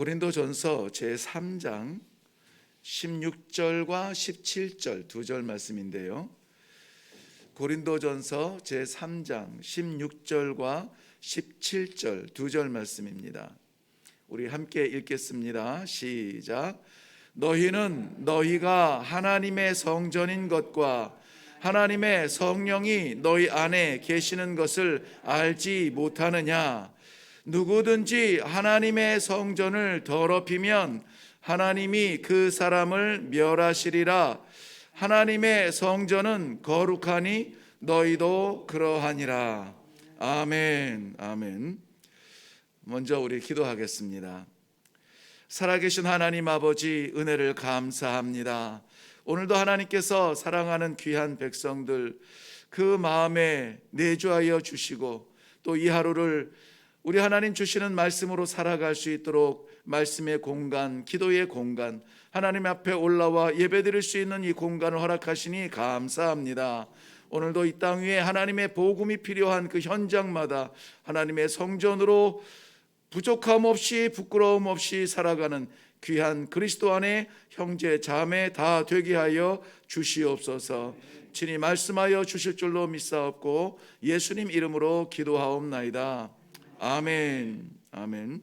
고린도전서 제 3장 16절과 17절 두 절 말씀인데요. 고린도전서 제 3장 16절과 17절 두 절 말씀입니다. 우리 함께 읽겠습니다. 시작. 너희는 너희가 하나님의 성전인 것과 하나님의 성령이 너희 안에 계시는 것을 알지 못하느냐? 누구든지 하나님의 성전을 더럽히면 하나님이 그 사람을 멸하시리라. 하나님의 성전은 거룩하니 너희도 그러하니라. 아멘. 아멘. 먼저 우리 기도하겠습니다. 살아계신 하나님 아버지 은혜를 감사합니다. 오늘도 하나님께서 사랑하는 귀한 백성들 그 마음에 내주하여 주시고 또 이 하루를 우리 하나님 주시는 말씀으로 살아갈 수 있도록 말씀의 공간, 기도의 공간, 하나님 앞에 올라와 예배드릴 수 있는 이 공간을 허락하시니 감사합니다. 오늘도 이 땅 위에 하나님의 복음이 필요한 그 현장마다 하나님의 성전으로 부족함 없이 부끄러움 없이 살아가는 귀한 그리스도 안에 형제 자매 다 되게 하여 주시옵소서. 친히 말씀하여 주실 줄로 믿사옵고 예수님 이름으로 기도하옵나이다. 아멘. 아멘.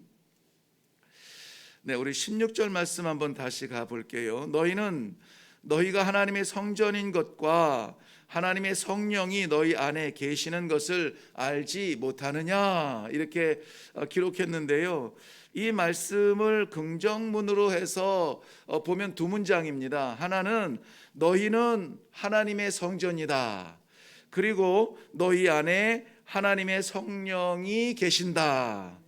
네, 우리 16절 말씀 한번 다시 가 볼게요. 너희는 너희가 하나님의 성전인 것과 하나님의 성령이 너희 안에 계시는 것을 알지 못하느냐 이렇게 어, 기록했는데요. 이 말씀을 긍정문으로 해서 어, 보면 두 문장입니다. 하나는 너희는 하나님의 성전이다. 그리고 너희 안에 하나님의 성령이 계신다.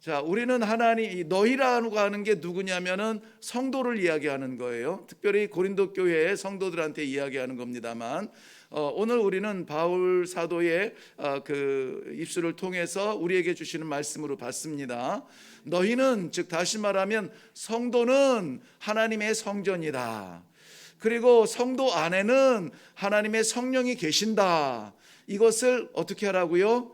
자, 우리는 하나님 너희라고 하는 게 누구냐면은 성도를 이야기하는 거예요. 특별히 고린도 교회의 성도들한테 이야기하는 겁니다만 어, 오늘 우리는 바울 사도의 어, 그 입술을 통해서 우리에게 주시는 말씀으로 봤습니다. 너희는 즉 다시 말하면 성도는 하나님의 성전이다. 그리고 성도 안에는 하나님의 성령이 계신다. 이것을 어떻게 하라고요?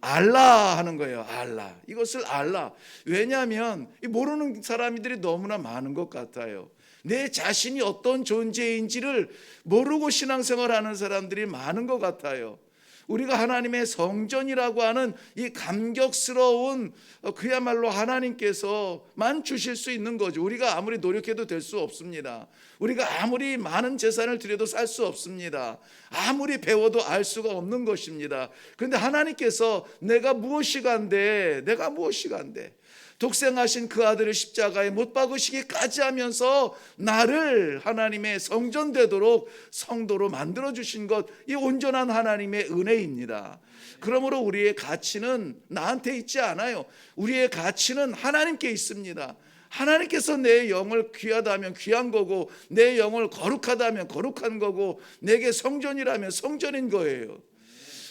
알라 하는 거예요. 알라. 이것을 알라. 왜냐하면 모르는 사람들이 너무나 많은 것 같아요. 내 자신이 어떤 존재인지를 모르고 신앙생활 하는 사람들이 많은 것 같아요. 우리가 하나님의 성전이라고 하는 이 감격스러운 어, 그야말로 하나님께서만 주실 수 있는 거죠. 우리가 아무리 노력해도 될 수 없습니다. 우리가 아무리 많은 재산을 들여도 살 수 없습니다. 아무리 배워도 알 수가 없는 것입니다. 그런데 하나님께서 내가 무엇이 간데, 내가 무엇이 간데, 독생하신 그 아들을 십자가에 못 박으시기까지 하면서 나를 하나님의 성전 되도록 성도로 만들어 주신 것, 이 온전한 하나님의 은혜입니다. 그러므로 우리의 가치는 나한테 있지 않아요. 우리의 가치는 하나님께 있습니다. 하나님께서 내 영을 귀하다면 귀한 거고 내 영을 거룩하다면 거룩한 거고 내게 성전이라면 성전인 거예요.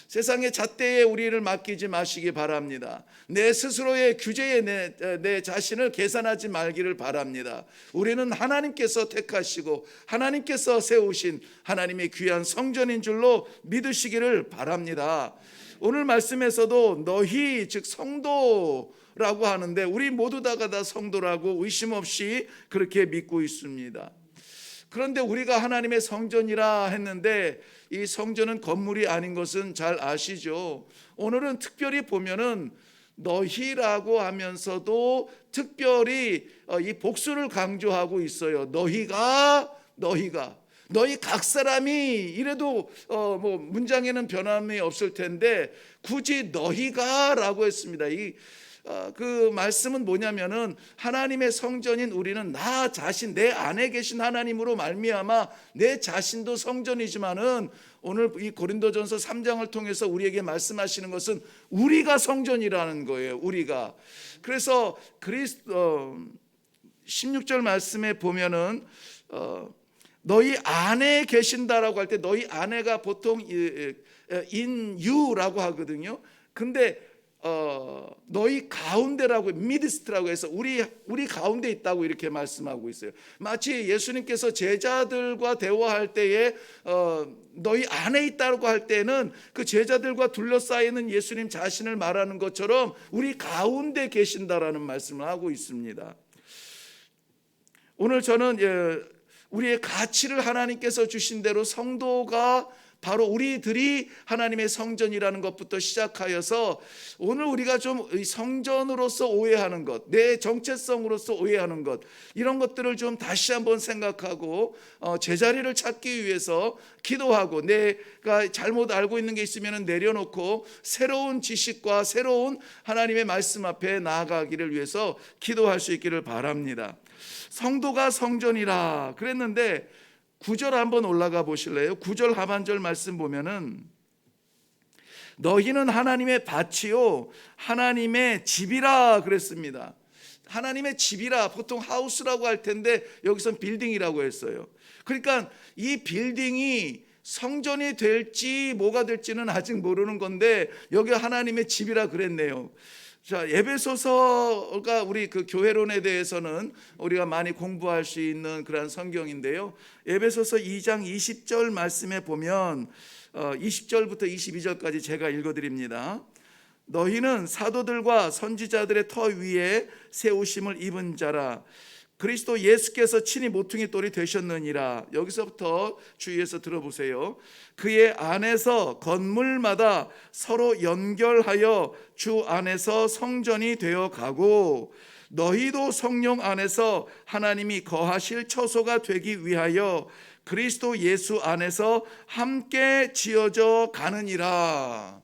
세상의 잣대에 우리를 맡기지 마시기 바랍니다. 내 스스로의 규제에 내, 내 자신을 계산하지 말기를 바랍니다. 우리는 하나님께서 택하시고 하나님께서 세우신 하나님의 귀한 성전인 줄로 믿으시기를 바랍니다. 오늘 말씀에서도 너희 즉 성도 라고 하는데 우리 모두 다가 다 성도라고 의심 없이 그렇게 믿고 있습니다. 그런데 우리가 하나님의 성전이라 했는데 이 성전은 건물이 아닌 것은 잘 아시죠. 오늘은 특별히 보면은 너희라고 하면서도 특별히 어, 이 복수를 강조하고 있어요. 너희가 너희가 너희 각 사람이 이래도 어 뭐 문장에는 변함이 없을 텐데 굳이 너희가라고 했습니다. 이 어, 그 말씀은 뭐냐면은 하나님의 성전인 우리는 나 자신 내 안에 계신 하나님으로 말미암아 내 자신도 성전이지만은 오늘 이 고린도전서 3장을 통해서 우리에게 말씀하시는 것은 우리가 성전이라는 거예요. 우리가 그래서 그리스도 어, 16절 말씀에 보면은 어, 너희 안에 계신다라고 할 때 너희 안에가 보통 인유라고 하거든요. 근데 어, 너희 가운데라고 미드스트라고 해서 우리 우리 가운데 있다고 이렇게 말씀하고 있어요. 마치 예수님께서 제자들과 대화할 때에 어, 너희 안에 있다고 할 때는 그 제자들과 둘러싸이는 예수님 자신을 말하는 것처럼 우리 가운데 계신다라는 말씀을 하고 있습니다. 오늘 저는 예, 우리의 가치를 하나님께서 주신 대로 성도가 바로 우리들이 하나님의 성전이라는 것부터 시작하여서 오늘 우리가 좀 성전으로서 오해하는 것, 내 정체성으로서 오해하는 것 이런 것들을 좀 다시 한번 생각하고 어, 제자리를 찾기 위해서 기도하고 내가 잘못 알고 있는 게 있으면 내려놓고 새로운 지식과 새로운 하나님의 말씀 앞에 나아가기를 위해서 기도할 수 있기를 바랍니다. 성도가 성전이라 그랬는데 구절 한번 올라가 보실래요? 구절 하반절 말씀 보면은 너희는 하나님의 밭이요 하나님의 집이라 그랬습니다. 하나님의 집이라 보통 하우스라고 할 텐데 여기선 빌딩이라고 했어요. 그러니까 이 빌딩이 성전이 될지 뭐가 될지는 아직 모르는 건데 여기 하나님의 집이라 그랬네요. 자, 에베소서가 우리 그 교회론에 대해서는 우리가 많이 공부할 수 있는 그런 성경인데요. 에베소서 2장 20절 말씀에 보면 어, 20절부터 22절까지 제가 읽어 드립니다. 너희는 사도들과 선지자들의 터 위에 세우심을 입은 자라 그리스도 예수께서 친히 모퉁이 돌이 되셨느니라. 여기서부터 주의해서 들어보세요. 그의 안에서 건물마다 서로 연결하여 주 안에서 성전이 되어 가고 너희도 성령 안에서 하나님이 거하실 처소가 되기 위하여 그리스도 예수 안에서 함께 지어져 가느니라.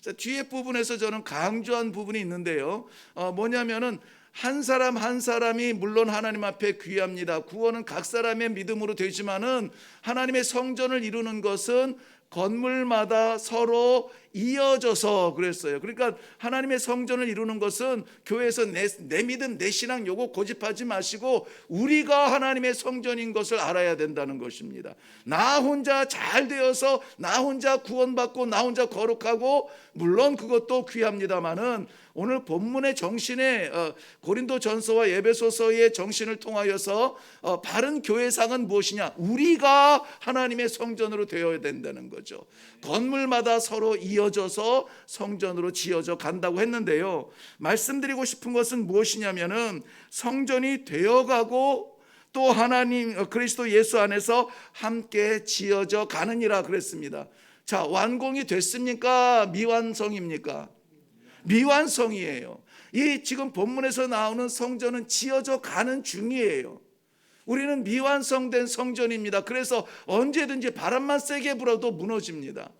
자, 뒤에 부분에서 저는 강조한 부분이 있는데요. 어, 뭐냐면은 한 사람 한 사람이 물론 하나님 앞에 귀합니다. 구원은 각 사람의 믿음으로 되지만은 하나님의 성전을 이루는 것은 건물마다 서로 이어져서 그랬어요. 그러니까 하나님의 성전을 이루는 것은 교회에서 내, 내 믿음, 내 신앙 요거 고집하지 마시고 우리가 하나님의 성전인 것을 알아야 된다는 것입니다. 나 혼자 잘 되어서 나 혼자 구원받고 나 혼자 거룩하고 물론 그것도 귀합니다만은 오늘 본문의 정신에 어, 고린도 전서와 예배소서의 정신을 통하여서 어, 바른 교회상은 무엇이냐? 우리가 하나님의 성전으로 되어야 된다는 거죠. 건물마다 서로 이어 져서 성전으로 지어져 간다고 했는데요. 말씀드리고 싶은 것은 무엇이냐면은 성전이 되어가고 또 하나님 어, 그리스도 예수 안에서 함께 지어져 가느니라 그랬습니다. 자, 완공이 됐습니까? 미완성입니까? 미완성이에요. 이 지금 본문에서 나오는 성전은 지어져 가는 중이에요. 우리는 미완성된 성전입니다. 그래서 언제든지 바람만 세게 불어도 무너집니다.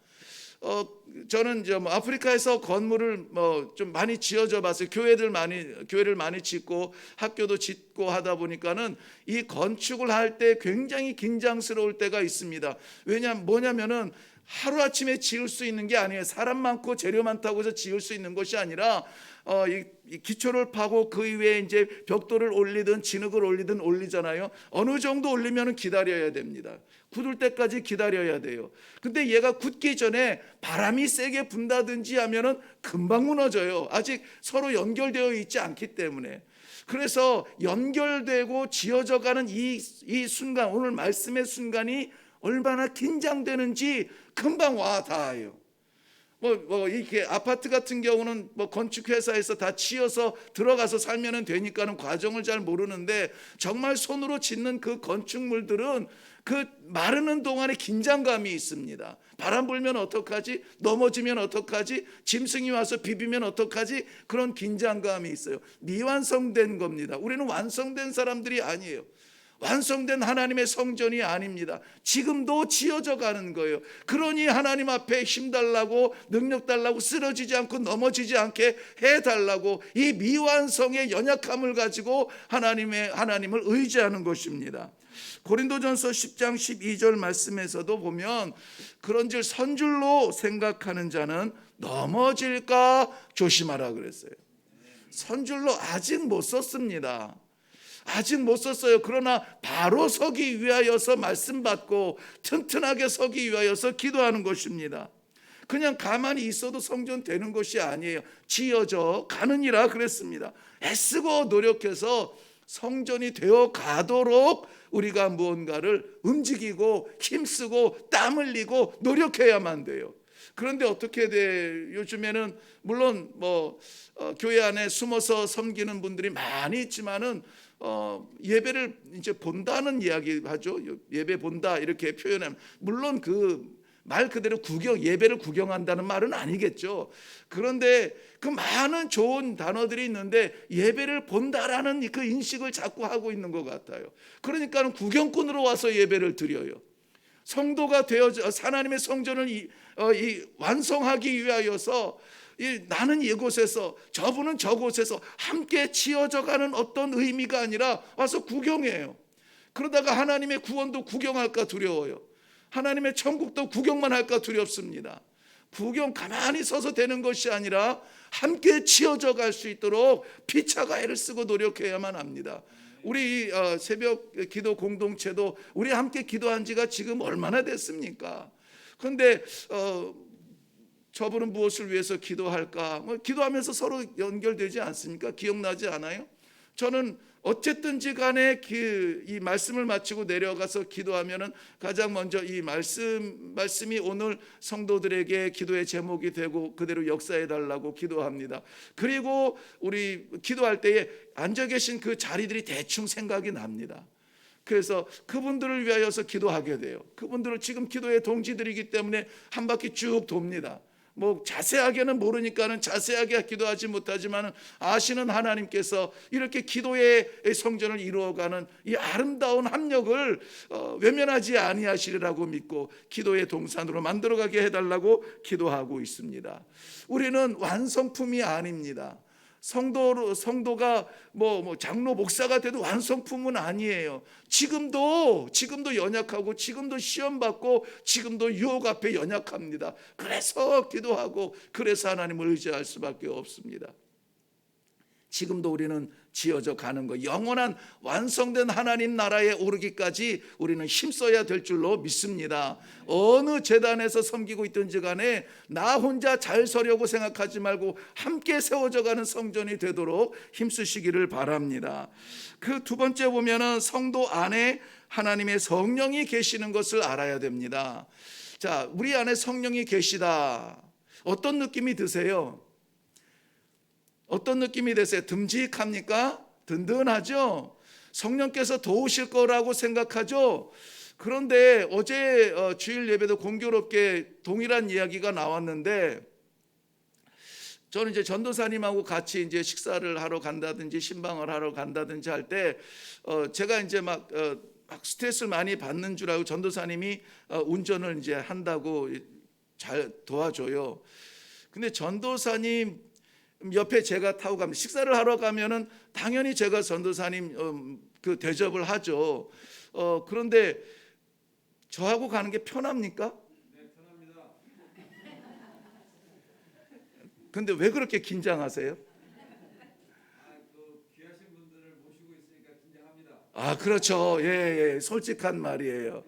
어, 저는 이제 뭐 아프리카에서 건물을 뭐 좀 많이 지어져 봤어요. 교회들 많이 교회를 많이 짓고 학교도 짓고 하다 보니까는 이 건축을 할 때 굉장히 긴장스러울 때가 있습니다. 왜냐 뭐냐면은 하루 아침에 지을 수 있는 게 아니에요. 사람 많고 재료 많다고 해서 지을 수 있는 것이 아니라 어, 이, 이 기초를 파고 그 위에 이제 벽돌을 올리든 진흙을 올리든 올리잖아요. 어느 정도 올리면 기다려야 됩니다. 굳을 때까지 기다려야 돼요. 근데 얘가 굳기 전에 바람이 세게 분다든지 하면은 금방 무너져요. 아직 서로 연결되어 있지 않기 때문에. 그래서 연결되고 지어져 가는 이, 이 순간, 오늘 말씀의 순간이 얼마나 긴장되는지 금방 와 닿아요. 뭐, 뭐, 이렇게 아파트 같은 경우는 뭐 건축회사에서 다 치어서 들어가서 살면은 되니까는 과정을 잘 모르는데 정말 손으로 짓는 그 건축물들은 그 마르는 동안에 긴장감이 있습니다. 바람 불면 어떡하지? 넘어지면 어떡하지? 짐승이 와서 비비면 어떡하지? 그런 긴장감이 있어요. 미완성된 겁니다. 우리는 완성된 사람들이 아니에요. 완성된 하나님의 성전이 아닙니다. 지금도 지어져 가는 거예요. 그러니 하나님 앞에 힘 달라고 능력 달라고 쓰러지지 않고 넘어지지 않게 해 달라고 이 미완성의 연약함을 가지고 하나님의 하나님을 의지하는 것입니다. 고린도전서 10장 12절 말씀에서도 보면 그런즉 선줄로 생각하는 자는 넘어질까 조심하라 그랬어요. 선줄로 아직 못 썼습니다. 아직 못 썼어요. 그러나 바로 서기 위하여서 말씀 받고 튼튼하게 서기 위하여서 기도하는 것입니다. 그냥 가만히 있어도 성전 되는 것이 아니에요. 지어져 가느니라 그랬습니다. 애쓰고 노력해서 성전이 되어 가도록 우리가 무언가를 움직이고 힘쓰고 땀 흘리고 노력해야만 돼요. 그런데 어떻게 돼? 요즘에는 물론 뭐 어, 교회 안에 숨어서 섬기는 분들이 많이 있지만은 어, 예배를 이제 본다는 이야기 하죠. 예배 본다 이렇게 표현하면 물론 그 말 그대로 구경 예배를 구경한다는 말은 아니겠죠. 그런데 그 많은 좋은 단어들이 있는데 예배를 본다라는 그 인식을 자꾸 하고 있는 것 같아요. 그러니까는 구경꾼으로 와서 예배를 드려요. 성도가 되어 하나님의 성전을 이, 어, 이 완성하기 위하여서 이, 나는 이곳에서 저분은 저곳에서 함께 지어져 가는 어떤 의미가 아니라 와서 구경해요. 그러다가 하나님의 구원도 구경할까 두려워요. 하나님의 천국도 구경만 할까 두렵습니다. 구경 가만히 서서 되는 것이 아니라 함께 지어져 갈 수 있도록 피차가 애를 쓰고 노력해야만 합니다. 우리 어, 새벽 기도 공동체도 우리 함께 기도한 지가 지금 얼마나 됐습니까? 그런데 어, 저분은 무엇을 위해서 기도할까? 뭐 기도하면서 서로 연결되지 않습니까? 기억나지 않아요? 저는 어쨌든지 간에 그, 이 말씀을 마치고 내려가서 기도하면은 가장 먼저 이 말씀 말씀이 오늘 성도들에게 기도의 제목이 되고 그대로 역사해 달라고 기도합니다. 그리고 우리 기도할 때에 앉아 계신 그 자리들이 대충 생각이 납니다. 그래서 그분들을 위하여서 기도하게 돼요. 그분들을 지금 기도의 동지들이기 때문에 한 바퀴 쭉 돕니다. 뭐 자세하게는 모르니까는 자세하게 기도하지 못하지만 아시는 하나님께서 이렇게 기도의 성전을 이루어가는 이 아름다운 합력을 어, 외면하지 아니하시리라고 믿고 기도의 동산으로 만들어가게 해달라고 기도하고 있습니다. 우리는 완성품이 아닙니다. 성도로 성도가 뭐, 뭐 장로 목사가 돼도 완성품은 아니에요. 지금도 지금도 연약하고 지금도 시험 받고 지금도 유혹 앞에 연약합니다. 그래서 기도하고 그래서 하나님을 의지할 수밖에 없습니다. 지금도 우리는 지어져 가는 거 영원한 완성된 하나님 나라에 오르기까지 우리는 힘써야 될 줄로 믿습니다. 어느 재단에서 섬기고 있든지 간에 나 혼자 잘 서려고 생각하지 말고 함께 세워져 가는 성전이 되도록 힘쓰시기를 바랍니다. 그 두 번째 보면은 성도 안에 하나님의 성령이 계시는 것을 알아야 됩니다. 자, 우리 안에 성령이 계시다. 어떤 느낌이 드세요? 어떤 느낌이 되세요? 듬직합니까? 든든하죠? 성령께서 도우실 거라고 생각하죠? 그런데 어제 어, 주일 예배도 공교롭게 동일한 이야기가 나왔는데 저는 이제 전도사님하고 같이 이제 식사를 하러 간다든지 신방을 하러 간다든지 할때 어, 제가 이제 막, 어, 막 스트레스를 많이 받는 줄 알고 전도사님이 어, 운전을 이제 한다고 잘 도와줘요. 근데 전도사님 옆에 제가 타고 갑니다. 식사를 하러 가면은 당연히 제가 전도사님 어, 그 대접을 하죠. 어, 그런데 저하고 가는 게 편합니까? 네, 편합니다. 근데 왜 그렇게 긴장하세요? 아, 그 귀하신 분들을 모시고 있으니까 긴장합니다. 아, 그렇죠. 예, 예. 솔직한 말이에요.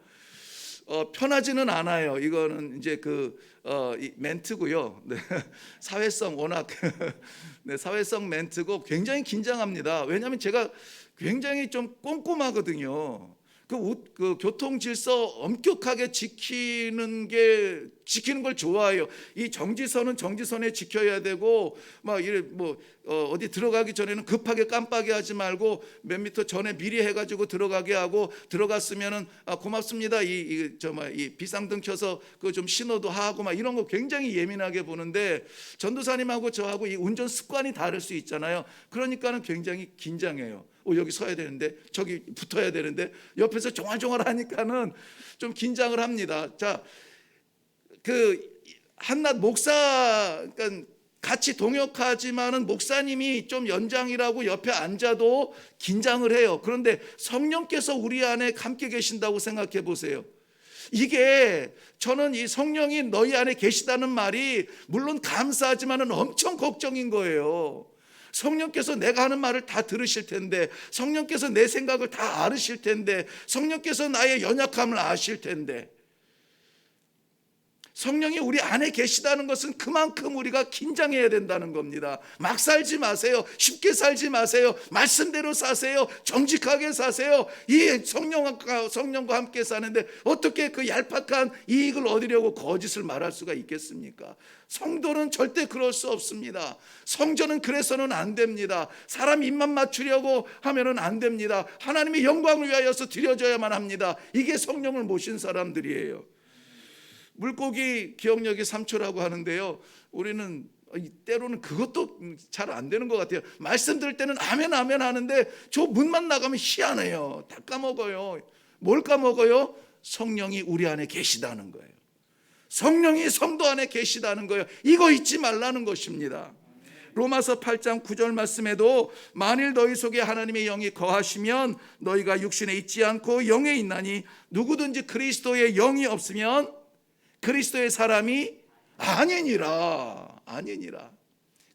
어, 편하지는 않아요. 이거는 이제 그 어, 이 멘트고요. 네. 사회성 워낙 네, 사회성 멘트고 굉장히 긴장합니다. 왜냐하면 제가 굉장히 좀 꼼꼼하거든요. 그, 옷- 그 교통 질서 엄격하게 지키는 게 지키는 걸 좋아해요. 이 정지선은 정지선에 지켜야 되고 막 이래 뭐 어, 어디 들어가기 전에는 급하게 깜빡이 하지 말고 몇 미터 전에 미리 해가지고 들어가게 하고 들어갔으면은 아, 고맙습니다. 이저막이 비상등 켜서 그 좀 신호도 하고 막 이런 거 굉장히 예민하게 보는데 전도사님하고 저하고 이 운전 습관이 다를 수 있잖아요. 그러니까는 굉장히 긴장해요. 어, 여기 서야 되는데 저기 붙어야 되는데 옆에서 종알종알 하니까는 좀 긴장을 합니다. 자, 그 한낱 목사 그러니까 같이 동역하지만은 목사님이 좀 연장이라고 옆에 앉아도 긴장을 해요. 그런데 성령께서 우리 안에 함께 계신다고 생각해 보세요. 이게 저는 이 성령이 너희 안에 계시다는 말이 물론 감사하지만은 엄청 걱정인 거예요. 성령께서 내가 하는 말을 다 들으실 텐데, 성령께서 내 생각을 다 알으실 텐데, 성령께서 나의 연약함을 아실 텐데, 성령이 우리 안에 계시다는 것은 그만큼 우리가 긴장해야 된다는 겁니다. 막 살지 마세요. 쉽게 살지 마세요. 말씀대로 사세요. 정직하게 사세요. 이 성령과 성령과 함께 사는데 어떻게 그 얄팍한 이익을 얻으려고 거짓을 말할 수가 있겠습니까? 성도는 절대 그럴 수 없습니다. 성전은 그래서는 안 됩니다. 사람 입만 맞추려고 하면은 안 됩니다. 하나님의 영광을 위하여서 드려져야만 합니다. 이게 성령을 모신 사람들이에요. 물고기 기억력이 3초라고 하는데요. 우리는 때로는 그것도 잘 안 되는 것 같아요. 말씀 들을 때는 아멘 아멘 하는데 저 문만 나가면 희한해요. 다 까먹어요. 뭘 까먹어요? 성령이 우리 안에 계시다는 거예요. 성령이 성도 안에 계시다는 거예요. 이거 잊지 말라는 것입니다. 로마서 8장 9절 말씀에도 만일 너희 속에 하나님의 영이 거하시면 너희가 육신에 있지 않고 영에 있나니 누구든지 그리스도의 영이 없으면 그리스도의 사람이 아니니라 아니니라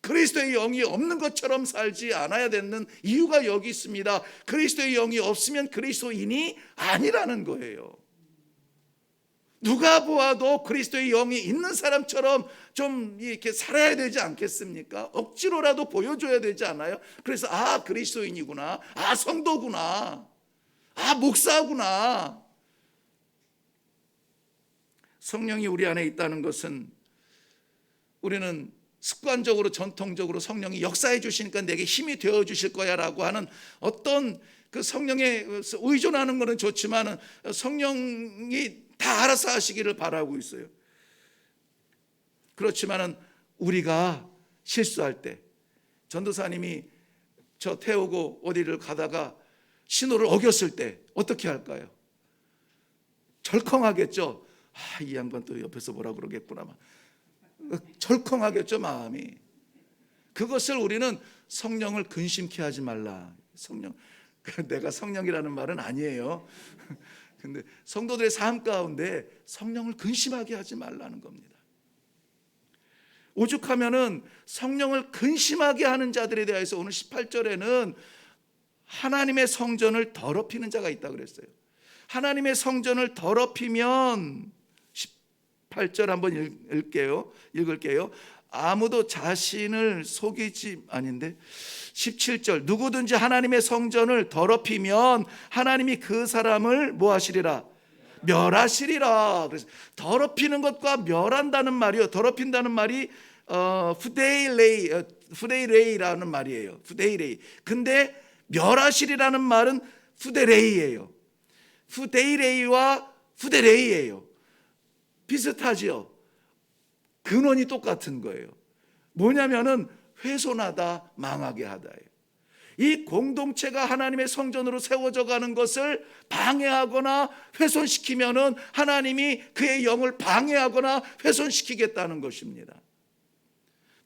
그리스도의 영이 없는 것처럼 살지 않아야 되는 이유가 여기 있습니다. 그리스도의 영이 없으면 그리스도인이 아니라는 거예요. 누가 보아도 그리스도의 영이 있는 사람처럼 좀 이렇게 살아야 되지 않겠습니까? 억지로라도 보여줘야 되지 않아요? 그래서 아 그리스도인이구나, 아 성도구나, 아 목사구나. 성령이 우리 안에 있다는 것은 우리는 습관적으로 전통적으로 성령이 역사해 주시니까 내게 힘이 되어 주실 거야라고 하는 어떤 그 성령에 의존하는 것은 좋지만 성령이 다 알아서 하시기를 바라고 있어요. 그렇지만은 우리가 실수할 때 전도사님이 저 태우고 어디를 가다가 신호를 어겼을 때 어떻게 할까요? 절컹하겠죠. 아, 이 양반 또 옆에서 뭐라 그러겠구나. 막. 절컹하겠죠, 마음이. 그것을 우리는 성령을 근심케 하지 말라. 성령. 내가 성령이라는 말은 아니에요. 근데 성도들의 삶 가운데 성령을 근심하게 하지 말라는 겁니다. 오죽하면은 성령을 근심하게 하는 자들에 대해서 오늘 18절에는 하나님의 성전을 더럽히는 자가 있다 그랬어요. 하나님의 성전을 더럽히면 18절 한번 읽게요. 읽을게요. 아무도 자신을 속이지 아닌데 17절 누구든지 하나님의 성전을 더럽히면 하나님이 그 사람을 뭐 하시리라 멸하시리라. 그래서 더럽히는 것과 멸한다는 말이요. 더럽힌다는 말이 어 후데이레이 어, 후데이레이라는 말이에요. 후데이레이. 근데 멸하시리라는 말은 후데레이예요. 후데이레이와 후데레이예요. 비슷하지요. 근원이 똑같은 거예요. 뭐냐면은 훼손하다, 망하게 하다예요. 이 공동체가 하나님의 성전으로 세워져 가는 것을 방해하거나 훼손시키면은 하나님이 그의 영을 방해하거나 훼손시키겠다는 것입니다.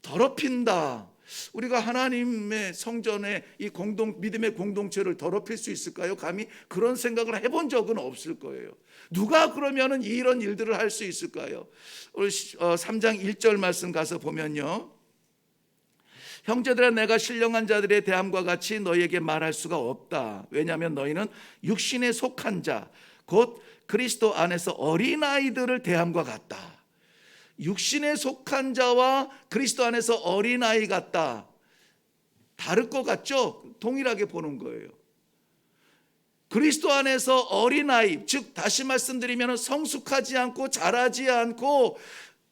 더럽힌다. 우리가 하나님의 성전에 이 공동 믿음의 공동체를 더럽힐 수 있을까요? 감히 그런 생각을 해본 적은 없을 거예요. 누가 그러면은 이런 일들을 할 수 있을까요? 우리 3장 1절 말씀 가서 보면요. 형제들아 내가 신령한 자들의 대함과 같이 너희에게 말할 수가 없다. 왜냐하면 너희는 육신에 속한 자, 곧 그리스도 안에서 어린아이들을 대함과 같다. 육신에 속한 자와 그리스도 안에서 어린아이 같다. 다를 것 같죠? 동일하게 보는 거예요. 그리스도 안에서 어린아이, 즉 다시 말씀드리면 성숙하지 않고 자라지 않고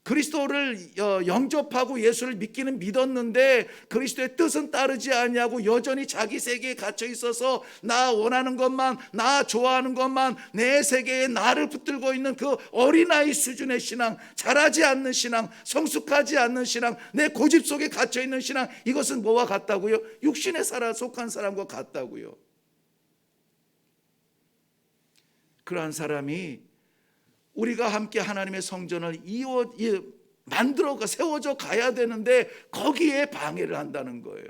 그리스도를 어, 영접하고 예수를 믿기는 믿었는데 그리스도의 뜻은 따르지 않냐고 여전히 자기 세계에 갇혀 있어서 나 원하는 것만 나 좋아하는 것만 내 세계에 나를 붙들고 있는 그 어린아이 수준의 신앙 자라지 않는 신앙 성숙하지 않는 신앙 내 고집 속에 갇혀 있는 신앙 이것은 뭐와 같다고요? 육신에 살아 속한 사람과 같다고요. 그러한 사람이 우리가 함께 하나님의 성전을 이어 만들어가 세워져 가야 되는데 거기에 방해를 한다는 거예요.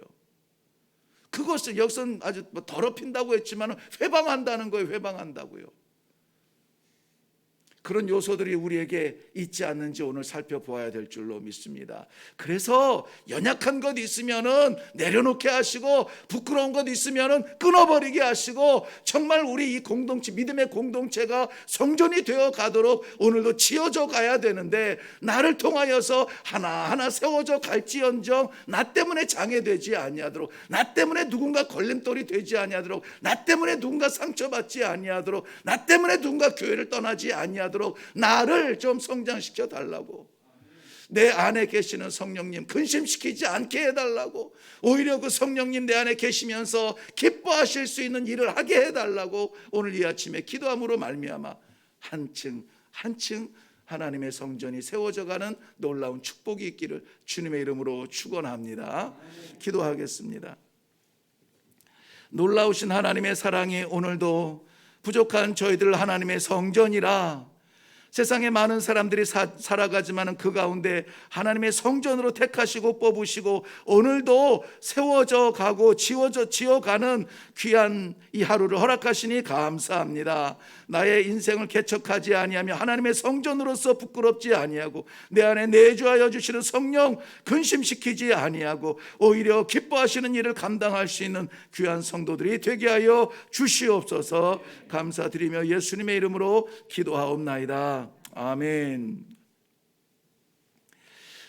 그것을 여기서는 아주 뭐 더럽힌다고 했지만 회방한다는 거예요. 회방한다고요. 그런 요소들이 우리에게 있지 않는지 오늘 살펴보아야 될 줄로 믿습니다. 그래서 연약한 것 있으면은 내려놓게 하시고 부끄러운 것 있으면은 끊어버리게 하시고 정말 우리 이 공동체 믿음의 공동체가 성전이 되어 가도록 오늘도 지어져 가야 되는데 나를 통하여서 하나하나 세워져 갈지언정 나 때문에 장애되지 아니하도록 나 때문에 누군가 걸림돌이 되지 아니하도록 나 때문에 누군가 상처받지 아니하도록 나 때문에 누군가 교회를 떠나지 아니하도록 나를 좀 성장시켜 달라고 내 안에 계시는 성령님 근심시키지 않게 해달라고 오히려 그 성령님 내 안에 계시면서 기뻐하실 수 있는 일을 하게 해달라고 오늘 이 아침에 기도함으로 말미암아 한층 한층 하나님의 성전이 세워져가는 놀라운 축복이 있기를 주님의 이름으로 축원합니다. 기도하겠습니다. 놀라우신 하나님의 사랑이 오늘도 부족한 저희들 하나님의 성전이라 세상에 많은 사람들이 사, 살아가지만은 그 가운데 하나님의 성전으로 택하시고 뽑으시고 오늘도 세워져 가고 지워져 지어가는 귀한 이 하루를 허락하시니 감사합니다. 나의 인생을 개척하지 아니하며 하나님의 성전으로서 부끄럽지 아니하고 내 안에 내주하여 주시는 성령 근심시키지 아니하고 오히려 기뻐하시는 일을 감당할 수 있는 귀한 성도들이 되게 하여 주시옵소서 감사드리며 예수님의 이름으로 기도하옵나이다. 아멘.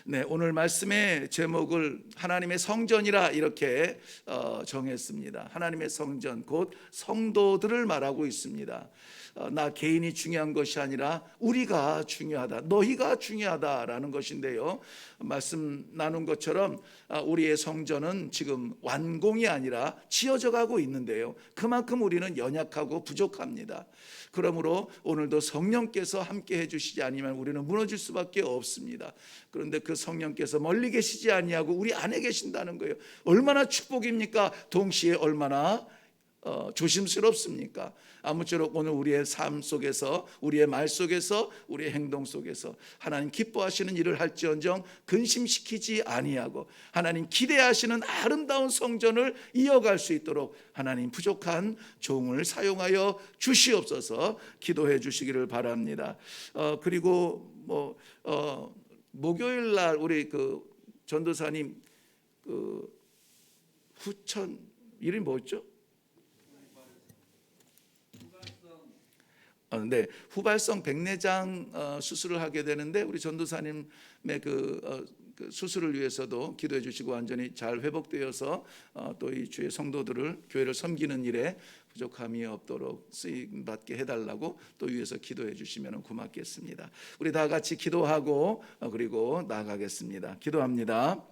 네, 오늘 말씀의 제목을 하나님의 성전이라 이렇게 어, 정했습니다. 하나님의 성전 곧 성도들을 말하고 있습니다. 어, 나 개인이 중요한 것이 아니라 우리가 중요하다. 너희가 중요하다라는 것인데요. 말씀 나눈 것처럼 아, 우리의 성전은 지금 완공이 아니라 지어져 가고 있는데요. 그만큼 우리는 연약하고 부족합니다. 그러므로 오늘도 성령께서 함께 해주시지 아니면 우리는 무너질 수밖에 없습니다. 그런데 그 성령께서 멀리 계시지 아니하고 우리 안에 계신다는 거예요. 얼마나 축복입니까? 동시에 얼마나 어, 조심스럽습니까? 아무쪼록 오늘 우리의 삶 속에서 우리의 말 속에서 우리의 행동 속에서 하나님 기뻐하시는 일을 할지언정 근심시키지 아니하고 하나님 기대하시는 아름다운 성전을 이어갈 수 있도록 하나님 부족한 종을 사용하여 주시옵소서 기도해 주시기를 바랍니다. 어, 그리고 뭐 어, 목요일 날 우리 그 전도사님 그 후천 이름이 뭐였죠? 어, 네, 후발성 백내장 어, 수술을 하게 되는데 우리 전도사님의 그, 어, 그 수술을 위해서도 기도해 주시고 완전히 잘 회복되어서 어, 또이 주의 성도들을 교회를 섬기는 일에 부족함이 없도록 쓰임 받게 해달라고 또 위해서 기도해 주시면 고맙겠습니다. 우리 다 같이 기도하고 어, 그리고 나가겠습니다. 기도합니다.